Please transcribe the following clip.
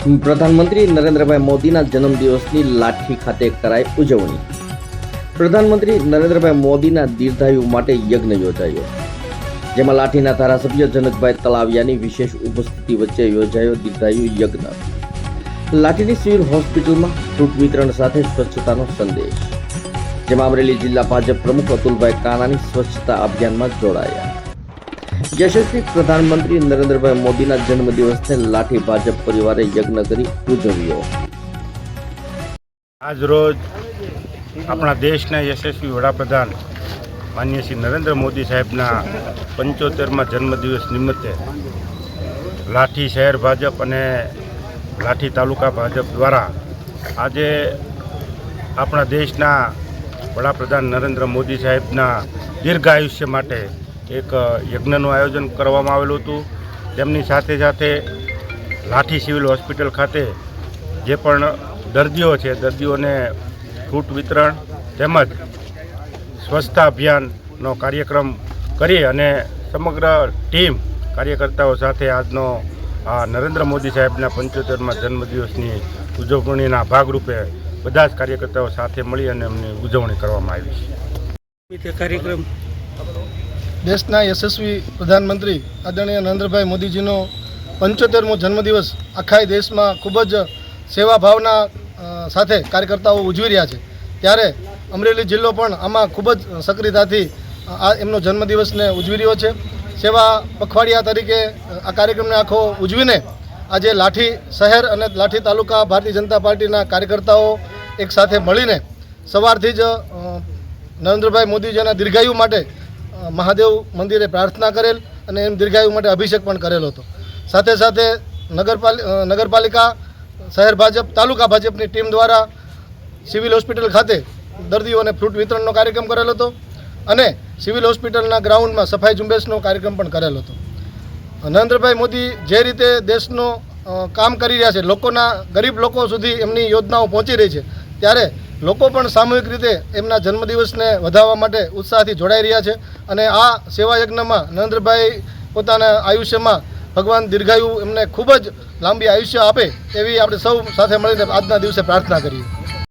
પ્રધાનમંત્રી નરેન્દ્રભાઈ મોદીના જન્મદિવસની લાઠી ખાતે કરાઈ ઉજવણી. પ્રધાનમંત્રી નરેન્દ્રભાઈ મોદીના દીર્ઘાયુ માટે યજ્ઞ યોજાયો. જેમાં લાઠીના ધારાસભ્ય જનકભાઈ તલાવિયાની વિશેષ ઉપસ્થિતિ વચ્ચે યોજાયો દીર્ઘાયુ યજ્ઞ. લાઠીની સિવિલ હોસ્પિટલમાં ફ્રૂટ વિતરણ સાથે સ્વચ્છતાનો સંદેશ. જેમાં અમરેલી જિલ્લા ભાજપ પ્રમુખ અતુલભાઈ કાનાની સ્વચ્છતા અભિયાનમાં જોડાયા. યશસ્વી પ્રધાનમંત્રી નરેન્દ્રભાઈ મોદીના જન્મદિવસને લાઠી ભાજપ પરિવારે યજ્ઞ કરી ઉજવ્યો. આજ રોજ આપણા દેશના યશસ્વી વડાપ્રધાન માન્ય શ્રી નરેન્દ્ર મોદી સાહેબના પંચોતેરમાં જન્મદિવસ નિમિત્તે લાઠી શહેર ભાજપ અને લાઠી તાલુકા ભાજપ દ્વારા આજે આપણા દેશના વડાપ્રધાન નરેન્દ્ર મોદી સાહેબના દીર્ઘ આયુષ્ય માટે એક યજ્ઞનું આયોજન કરવામાં આવેલું હતું. તેમની સાથે સાથે લાઠી સિવિલ હોસ્પિટલ ખાતે જે પણ દર્દીઓ છે, દર્દીઓને ફૂટ વિતરણ તેમજ સ્વચ્છતા અભિયાનનો કાર્યક્રમ કરી અને સમગ્ર ટીમ કાર્યકર્તાઓ સાથે આજનો આ નરેન્દ્ર મોદી સાહેબના પંચોતેરમાં જન્મદિવસની ઉજવણીના ભાગરૂપે બધા જ કાર્યકર્તાઓ સાથે મળી અને એમની ઉજવણી કરવામાં આવી છે. કાર્યક્રમ દેશના યશસ્વી પ્રધાનમંત્રી આદરણીય નરેન્દ્રભાઈ મોદીજીનો પંચોતેરમો જન્મદિવસ આખા દેશમાં ખૂબ જ સેવા ભાવના સાથે કાર્યકર્તાઓ ઉજવી રહ્યા છે. ત્યારે અમરેલી જિલ્લો પણ આમાં ખૂબ જ સક્રિયતાથી આ એમનો જન્મદિવસને ઉજવી રહ્યો છે. સેવા પખવાડિયા તરીકે આ કાર્યક્રમને આખો ઉજવીને આજે લાઠી શહેર અને લાઠી તાલુકા ભારતીય જનતા પાર્ટીના કાર્યકર્તાઓ એક સાથે મળીને સવારથી જ નરેન્દ્રભાઈ મોદીજીના દીર્ઘાયુ માટે મહાદેવ મંદિરે પ્રાર્થના કરેલ અને એમ દીર્ઘાયુ માટે અભિષેક પણ કરેલો હતો. સાથે સાથે નગરપાલિ નગરપાલિકા, શહેર ભાજપ, તાલુકા ભાજપની ટીમ દ્વારા સિવિલ હોસ્પિટલ ખાતે દર્દીઓને ફ્રૂટ વિતરણનો કાર્યક્રમ કરેલો હતો અને સિવિલ હોસ્પિટલના ગ્રાઉન્ડમાં સફાઈ ઝુંબેશનો કાર્યક્રમ પણ કરેલો હતો. નરેન્દ્રભાઈ મોદી જે રીતે દેશનો કામ કરી રહ્યા છે, લોકોના, ગરીબ લોકો સુધી એમની યોજનાઓ પહોંચી રહી છે, ત્યારે લોકો પણ સામૂહિક રીતે એમના જન્મદિવસને વધાવવા માટે ઉત્સાહથી જોડાઈ રહ્યા છે અને આ સેવા યજ્ઞમાં નરેન્દ્રભાઈ પોતાના આયુષ્યમાં ભગવાન દીર્ઘાયુ એમને ખૂબ જ લાંબી આયુષ્ય આપે એવી આપણે સૌ સાથે મળીને આજના દિવસે પ્રાર્થના કરીએ.